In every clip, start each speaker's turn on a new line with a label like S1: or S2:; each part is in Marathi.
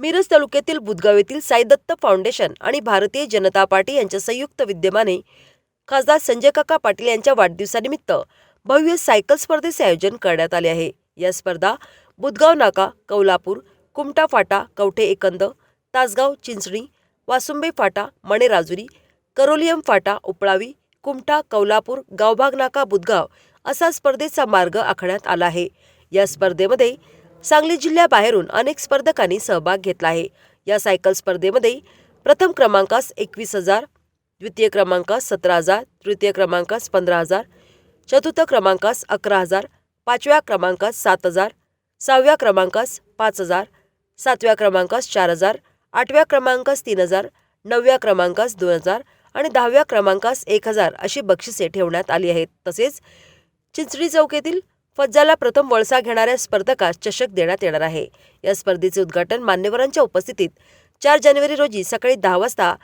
S1: मिरज तालुक्यातील बुदगाव येथील साईदत्त फाउंडेशन आणि भारतीय जनता पार्टी यांच्या संयुक्त विद्यमाने खासदार संजय काका पाटील यांच्या वाढदिवसानिमित्त भव्य सायकल स्पर्धेचे आयोजन करण्यात आले आहे. या स्पर्धा बुदगाव नाका कौलापूर कुमटा फाटा कवठे एकंद तासगाव चिंचणी वासुंबे फाटा मणेराजुरी करोलियम फाटा उपळावी कुमटा कौलापूर गावभाग नाका बुदगाव असा स्पर्धेचा मार्ग आखण्यात आला आहे. या स्पर्धेमध्ये सांगली जिल्ह्याबाहेरून अनेक स्पर्धकांनी सहभाग घेतला आहे. या सायकल स्पर्धेमध्ये प्रथम क्रमांकास एकवीस हजार द्वितीय क्रमांकास सतरा हजार तृतीय क्रमांकास पंधरा हजार चतुर्थ क्रमांकास अकरा हजार पाचव्या क्रमांकास सात हजार सहाव्या क्रमांकास पाच हजार सातव्या क्रमांकास चार हजार आठव्या क्रमांकास तीन हजार नवव्या क्रमांकास दोन हजार आणि दहाव्या क्रमांकास एक हजार अशी बक्षिसे ठेवण्यात आली आहेत. तसेच चिंचणी चौक येथील फज्जाला प्रथम वळसा घेणाऱ्या स्पर्धकास चषक देण्यात येणार आहे. या स्पर्धेचे उद्घाटन मान्यवरांच्या उपस्थितीत चार जानेवारी रोजी सकाळी दहा वाजता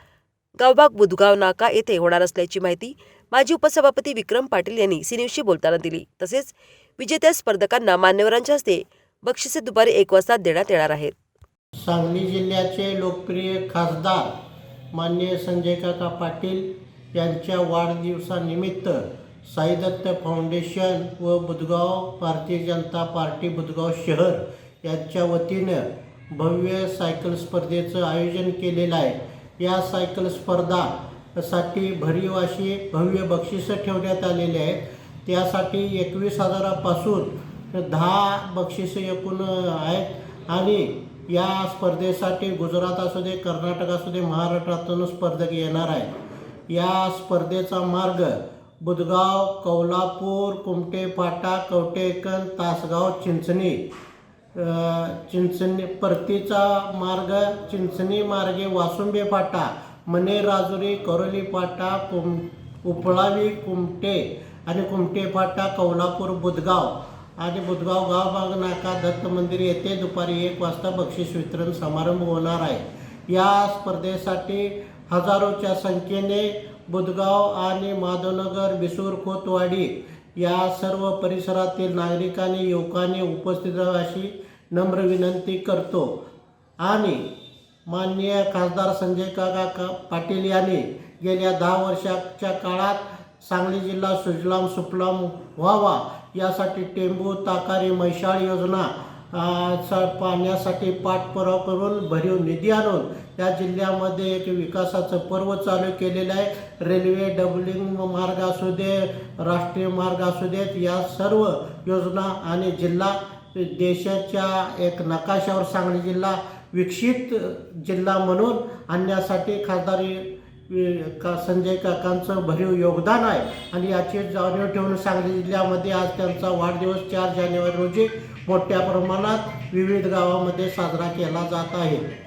S1: गावभाग बुधगाव नाका येथे होणार असल्याची माहिती माजी उपसभापती विक्रम पाटील यांनी सिन्यूजशी बोलताना दिली. तसेच विजेत्या स्पर्धकांना मान्यवरांच्या हस्ते बक्षिसे दुपारी एक वाजता देण्यात येणार आहेत.
S2: सांगली जिल्ह्याचे लोकप्रिय खासदार माननीय संजय काका पाटील यांच्या वाढदिवसानिमित्त साईदत्त फाउंडेशन व बुधगाव भारतीय जनता पार्टी बुधगाव शहर यांच्या वतीनं भव्य सायकल स्पर्धेचं आयोजन केलेलं आहे. या सायकल स्पर्धासाठी भरीव अशी भव्य बक्षिसं ठेवण्यात आलेली आहेत. त्यासाठी एकवीस हजारापासून दहा बक्षिसं एकूण आहेत आणि या स्पर्धेसाठी गुजरात असू दे कर्नाटक असू दे महाराष्ट्रातून स्पर्धक येणार आहेत. या स्पर्धेचा मार्ग बुधगाव कौलापूर कुमटे फाटा कवटेकन तासगाव चिंचणी. चिंचणी परतीचा मार्ग चिंचणी मार्गे वासुंबे फाटा मने राजुरी करोली फाटा कुम उपळावी कुमटे आणि कुमटे फाटा कौलापूर बुदगाव आणि बुधगाव गावबाग नाका दत्त मंदिर येथे दुपारी एक वाजता बक्षीस वितरण समारंभ होणार आहे. या स्पर्धेसाठी हजारोच्या संख्येने बुधगाव आणि माधवनगर बिसूर खोतवाडी या सर्व परिसरातील नागरिकांनी युवकांनी उपस्थित अशी नम्र विनंती करतो. आणि माननीय खासदार संजय काका का पाटील यांनी गेल्या दहा वर्षाच्या काळात सांगली जिल्हा सुजलाम सुफलाम व्हावा यासाठी टेंबू ताकारी मैशाळ योजना सा पाहण्यासाठी पाठपुरावा करून भरीव निधी आणून या जिल्ह्यामध्ये एक विकासाचं पर्व चालू केलेलं आहे. रेल्वे डबलिंग मार्ग असू दे राष्ट्रीय मार्ग असू देत या सर्व योजना आणि जिल्हा देशाच्या एक नकाशावर सांगली जिल्हा विकसित जिल्हा म्हणून आणण्यासाठी खासदारी का संजय काकांचं भरीव योगदान आहे. आणि याची जाणीव ठेवून सांगली जिल्ह्यामध्ये आज त्यांचा वाढदिवस चार जानेवारी रोजी मोठ्या प्रमाणात विविध गावामध्ये साजरा केला जात आहे.